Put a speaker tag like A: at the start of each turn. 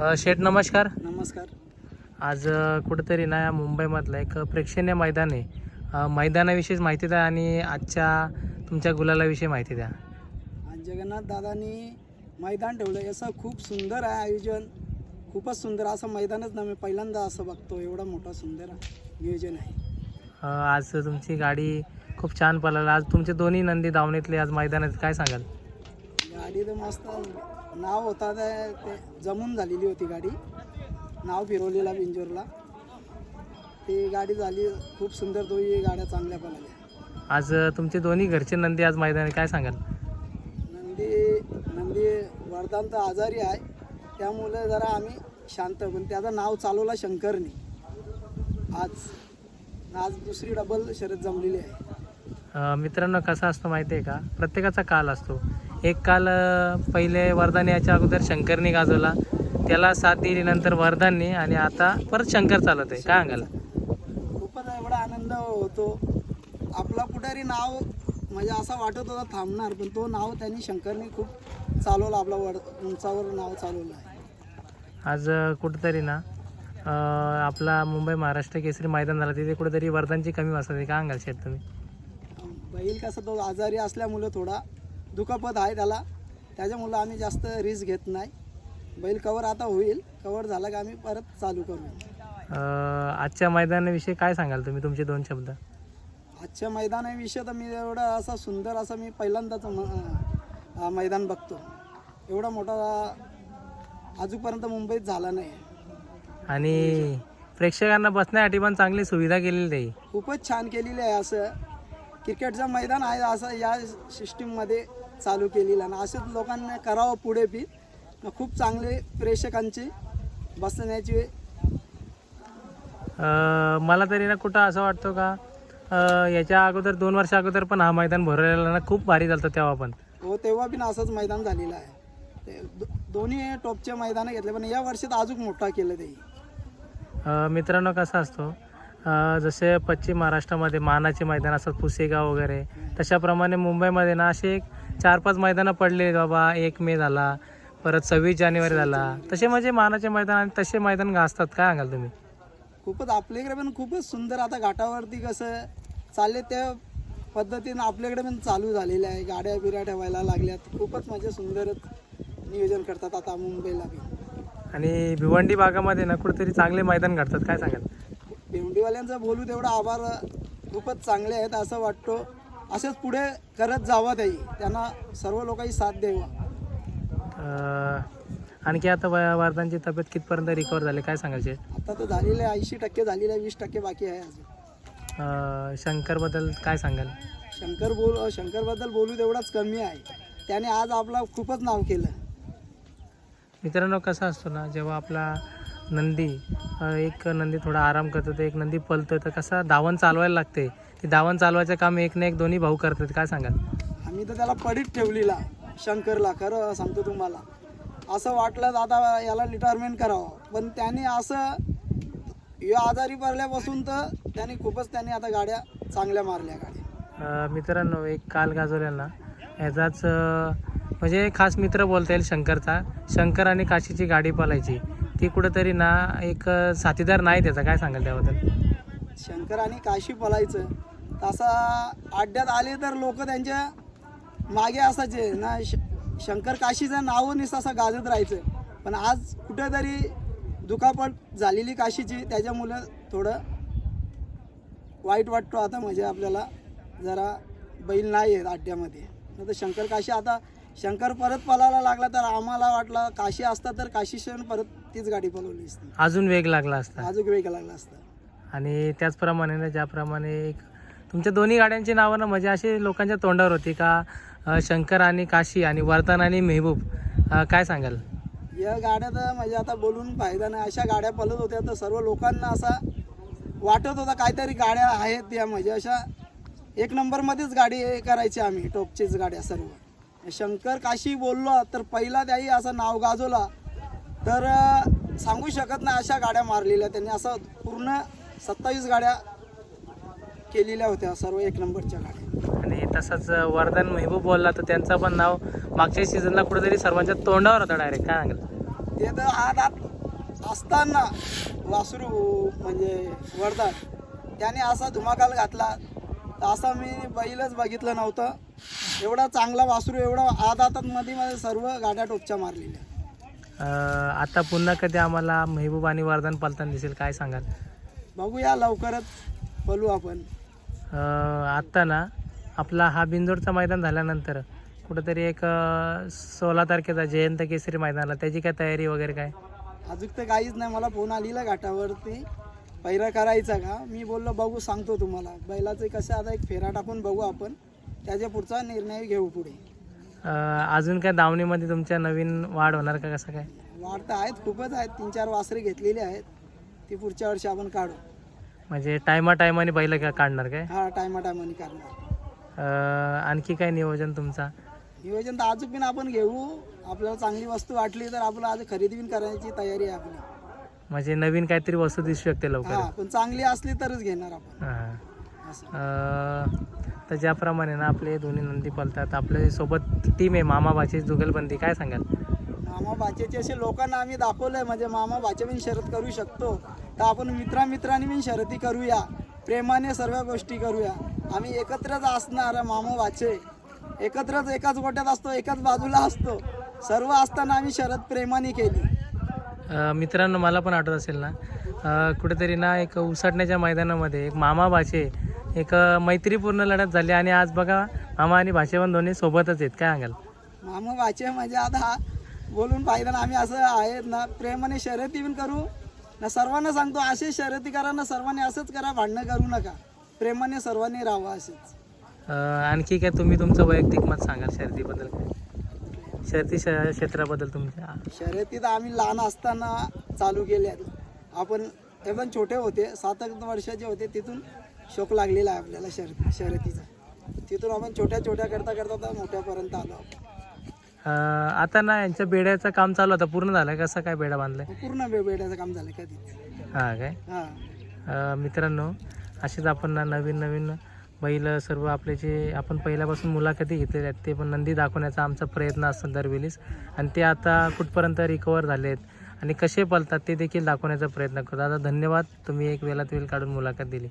A: अ, शेठ नमस्कार.
B: नमस्कार.
A: आज अ, कुठेतरी ना या मुंबईमधलं एक प्रेक्षणीय मैदान आहे. अ, मैदानाविषयीच माहिती द्या आणि आजच्या तुमच्या गुलालाविषयी माहिती द्या.
B: आज जगन्नाथ दादांनी मैदान ठेवलं असं खूप सुंदर आहे आयोजन. खूपच सुंदर. असं मैदानच ना मी पहिल्यांदा असं बघतो एवढा मोठा सुंदर नियोजन आहे.
A: अ, आज तुमची गाडी खूप छान पळाला. आज तुमचे दोन्ही नंदी दावणीतले आज मैदानात काय सांगाल?
B: गाडी तर मस्त नाव होता ते ते जमून झालेली होती गाडी. नाव फिरवलेला बिंजोरला. ती गाडी झाली खूप सुंदर दोन्ही गाड्या चांगल्या पळाल्या.
A: आज अ, तुमचे दोन्ही घरचे नंदी आज मैदानात काय सांगाल?
B: नंदी नंदी वरदान तर आजारी आहे. त्यामुळे जरा आम्ही शांत पण त्याचं नाव चालवला शंकरनी. आज आज दुसरी डबल शर्यत जमलेली आहे.
A: मित्रांनो कसा असतो माहिती आहे का? प्रत्येकाचा काल असतो. एक काल पहिले वरदान याच्या अगोदर शंकरनी गाजवला. त्याला साथ दिली नंतर वरदाननी आणि आता परत शंकर चालत आहे काय सांगाल
B: खूपच एवढा आनंद होतो. आपला कुठेतरी नाव म्हणजे असं वाटत होता थांबणार पण तो नाव त्यांनी शंकरनी खूप चालवलं. आपला वर उंचावर नाव चालवलं आहे.
A: आज कुठेतरी ना अ, आपला मुंबई महाराष्ट्र केसरी मैदान झाला. तिथे कुठेतरी वरदानची कमी वाजता काय सांगाल शेठ तुम्ही?
B: बैल कसं तो आजारी असल्यामुळे थोडा दुखापत आहे त्याला. त्याच्यामुळं आम्ही जास्त रिस्क घेत नाही. बैल कवर आता होईल. कवर झाला की आम्ही परत चालू करू.
A: अ, आजच्या मैदानाविषयी काय सांगाल तुम्ही? तुमचे दोन शब्द.
B: आजच्या मैदानाविषयी तर मी एवढा असा सुंदर असा मी पहिल्यांदाच म- अं, मैदान बघतो. एवढा मोठा अजूनपर्यंत मुंबईत झाला नाही.
A: आणि प्रेक्षकांना बसण्यासाठी पण चांगली सुविधा केलेली आहे.
B: खूपच छान केलेली आहे असं. क्रिकेटचं मैदान आहे असं या सिस्टीममध्ये चालू केलेलं आणि असंच लोकांना करावं पुढे बी. न खूप चांगले प्रेक्षकांची बसण्याची
A: मला तरी ना कुठं असं वाटतं का अ, याच्या अगोदर दोन वर्षा अगोदर पण हा मैदान भरलेला ना खूप भारी झालं होतं तेव्हा पण.
B: हो तेव्हा बी असंच मैदान झालेलं आहे. ते दो- दोन्ही टॉपचे मैदानं घेतले पण या वर्षात अजून मोठा केलं ते.
A: अ, मित्रांनो कसा असतो अ, जसे पश्चिम महाराष्ट्रामध्ये मानाचे मैदान असतात पुसेगाव वगैरे तशाप्रमाणे मुंबईमध्ये ना असे एक चार पाच मैदानं पडले बाबा एक मे झाला परत सव्वीस जानेवारी झाला. तसे म्हणजे मानाचे मैदान आणि तसे मैदान गाजतात काय सांगाल तुम्ही?
B: खूपच आपल्याकडे पण खूपच सुंदर आता घाटावरती कसं चालले त्या पद्धतीनं आपल्याकडे पण चालू झालेलं आहे. गाड्या बिड्या ठेवायला लागल्यात. खूपच म्हणजे सुंदरच नियोजन करतात आता मुंबईला बी.
A: आणि भिवंडी भागामध्ये ना कुठेतरी चांगले मैदान घडतात काय सांगाल?
B: भेंडीवाल्यांचं बोलू तेवढा आभार. खूपच चांगले आहेत असं वाटतो. असंच पुढे करत जावं त्याही त्यांना सर्व लोकांनी साथ द्यावा.
A: अ, आणखी आता व- वर्धांची तब्येत कितपर्यंत रिकवर झाली? काय शेठ?
B: आता तर झालेलं आहे ऐंशी टक्के झालेलं आहे वीस टक्के बाकी आहे अजून.
A: अ, शंकरबद्दल काय सांगाल?
B: शंकर बोल शंकरबद्दल बोलू तेवढाच कमी आहे. त्याने आज आपला खूपच नाव केलं.
A: मित्रांनो कसा असतो ना जेव्हा आपला नंदी एक नंदी थोडा आराम करतो तर एक नंदी पलतो तर कसा दावण चालवायला लागते. ती दावण चालवायचं काम एक ना एक दोन्ही भाऊ करतात. काय सांगाल?
B: आम्ही तर त्याला पडीत ठेवलेला शंकरला खरं सांगतो तुम्हाला. असं वाटलं आता याला रिटायरमेंट करावं. पण त्याने असं या आजारी पडल्यापासून तर त्याने खूपच त्याने आता गाड्या चांगल्या मारल्या गाड्या
A: मित्रांनो एक काल गाजवलेला. ना याचाच अ, म्हणजे खास मित्र बोलता येईल शंकरचा. शंकर आणि काशीची गाडी पळायची ती कुठंतरी ना एक साथीदार नाही त्याचा. काय सांगाल त्याबद्दल?
B: शंकर आणि काशी पलायचं. तसा अड्ड्यात आले तर लोक त्यांच्या मागे असायचे. ना श शंकर काशीचं नाव निस असं गाजत राहायचं. पण आज कुठेतरी दुखापट झालेली काशीची. त्याच्यामुळं थोडं वाईट वाटतो आता म्हणजे आपल्याला. जरा बैल नाही आहेत अड्ड्यामध्ये. नाही तर शंकर काशी आता शंकर परत पळायला लागला तर आम्हाला वाटलं काशी असता तर काशी क्षण परत तीच गाडी पळवली असती.
A: अजून वेग लागला असता.
B: अजून वेग लागला असता.
A: आणि त्याचप्रमाणे ना ज्याप्रमाणे एक तुमच्या दोन्ही गाड्यांची नावं ना म्हणजे अशी लोकांच्या तोंडावर होती का अ, शंकर आणि काशी आणि वर्धन आणि मेहबूब अ, काय सांगाल?
B: या गाड्या तर म्हणजे आता बोलून फायदा नाही. अशा गाड्या पळत होत्या तर सर्व लोकांना असा वाटत होता काहीतरी गाड्या आहेत या म्हणजे अशा एक नंबरमध्येच गाडी हे करायची आम्ही टॉपचीच गाड्या सर्व. शंकर काशी बोललो तर पहिला त्याही असं नाव गाजवला. तर सांगू शकत नाही अशा गाड्या मारलेल्या त्यांनी. असं पूर्ण सत्तावीस गाड्या केलेल्या होत्या सर्व एक नंबरच्या गाड्या.
A: आणि तसंच वर्धन मेहबूब बोलला तर त्यांचं पण नाव मागच्या सीझनला कुठेतरी सर्वांच्या तोंडावर होतं डायरेक्ट काय सांगाल?
B: ते तर आज असताना वासरू म्हणजे वरदान त्याने असा धुमाकाल घातला. असा मी बैलच बघितलं नव्हतं. एवढा चांगला वासरू एवढा आत आतात मध्ये मध्ये सर्व गाड्या टोपच्या मारलेल्या.
A: अं, आता पुन्हा कधी आम्हाला मेहबूब आणि वरदान पलताना दिसेल काय सांगाल?
B: बघूया लवकरच बोलू आपण.
A: अं, आत्ता ना आपला हा बिंदोडचा मैदान झाल्यानंतर कुठंतरी एक सोळा तारखेचा जयंत केसरी मैदानाला त्याची काय तयारी वगैरे काय?
B: अजून तर काहीच नाही मला फोन आलेला घाटावरती. पैरा करायचा का? मी बोललो बघू सांगतो तुम्हाला. बैलाचं कसं आता एक फेरा टाकून बघू आपण. त्याच्या पुढचा निर्णय घेऊ पुढे.
A: अं, अजून काय दावणीमध्ये तुमच्या नवीन वाढ होणार का कसं काय?
B: वाढ तर आहेत खूपच आहेत. तीन चार वासरे घेतलेली आहेत. ती पुढच्या वर्षी आपण काढू.
A: म्हणजे टायमा टायमाने बैल का काढणार काय?
B: हा टायमा टायमाने करणार
A: अं, आणखी काय नियोजन तुमचा?
B: नियोजन तर अजून पण आपण घेऊ. आपल्याला चांगली वस्तू वाटली तर आपलं आज खरेदी पण करायची तयारी आहे आपली.
A: म्हणजे नवीन काहीतरी वस्तू दिसू शकते लवकर
B: हा पण चांगली असली तरच घेणार आपण.
A: हां.
B: असं.
A: अं, तर ज्याप्रमाणे ना आपले दोन्ही नंदी पलतात आपल्यासोबत टीम आहे मामा भाची जुगलबंदी काय सांगाल?
B: मामा बाचेचे असे लोकांना आम्ही दाखवलंय म्हणजे मामा बाचे पण शर्यत करू शकतो. तर आपण मित्रा मित्रांनी पण शर्यती करूया. प्रेमाने सर्व गोष्टी करूया. आम्ही एकत्रच असणार मामा बाचे एकत्रच एकाच गोट्यात असतो एकाच बाजूला असतो. सर्व असताना आम्ही शरद प्रेमाने केली.
A: मित्रांनो मला पण आठवत असेल ना कुठेतरी ना एक उसाटण्याच्या मैदानामध्ये एक मामा भाचे एक मैत्रीपूर्ण लढत झाली आणि आज बघा मामा आणि भाचे पण दोन्ही सोबतच आहेत. काय सांगाल?
B: मामा बाचे म्हणजे आता बोलून पाहिजे ना आम्ही असं आहेत ना प्रेमाने शर्यती पण करू. ना सर्वांना सांगतो असे शर्यती करा ना सर्वांनी असंच करा भांडणं करू नका. प्रेमाने सर्वांनी राहावं असेच.
A: आणखी काय तुम्ही तुमचं वैयक्तिक मत सांगाल शर्यतीबद्दल? काय शर्ती श क्षेत्राबद्दल तुमच्या.
B: शर्यती तर आम्ही लहान असताना चालू केल्या आपण एकदम छोटे होते सात आठ वर्षाचे होते तिथून शोक लागलेला आहे आपल्याला शर्यत शर्यतीचा. तिथून आपण छोट्या छोट्या करता करता आता मोठ्यापर्यंत आलो आपण.
A: आता ना यांच्या बेड्याचं काम चालू होतं पूर्ण झालं कसं काय बेडा बांधलाय?
B: पूर्ण बे- बेड्याचं काम झालं कधी
A: हां काय?
B: हां.
A: अ, मित्रांनो असेच आपण ना नवीन नवीन बैल सर्व आपले जे आपण पहिल्यापासून मुलाखती घेतलेल्या आहेत ते पण नंदी दाखवण्याचा आमचा प्रयत्न असतो दरवेळीस. आणि ते आता कुठपर्यंत रिकवर झाले आहेत आणि कसे पलतात ते देखील दाखवण्याचा प्रयत्न करतो. दादा धन्यवाद. तुम्ही एक वेळात वेळ काढून मुलाखत दिली.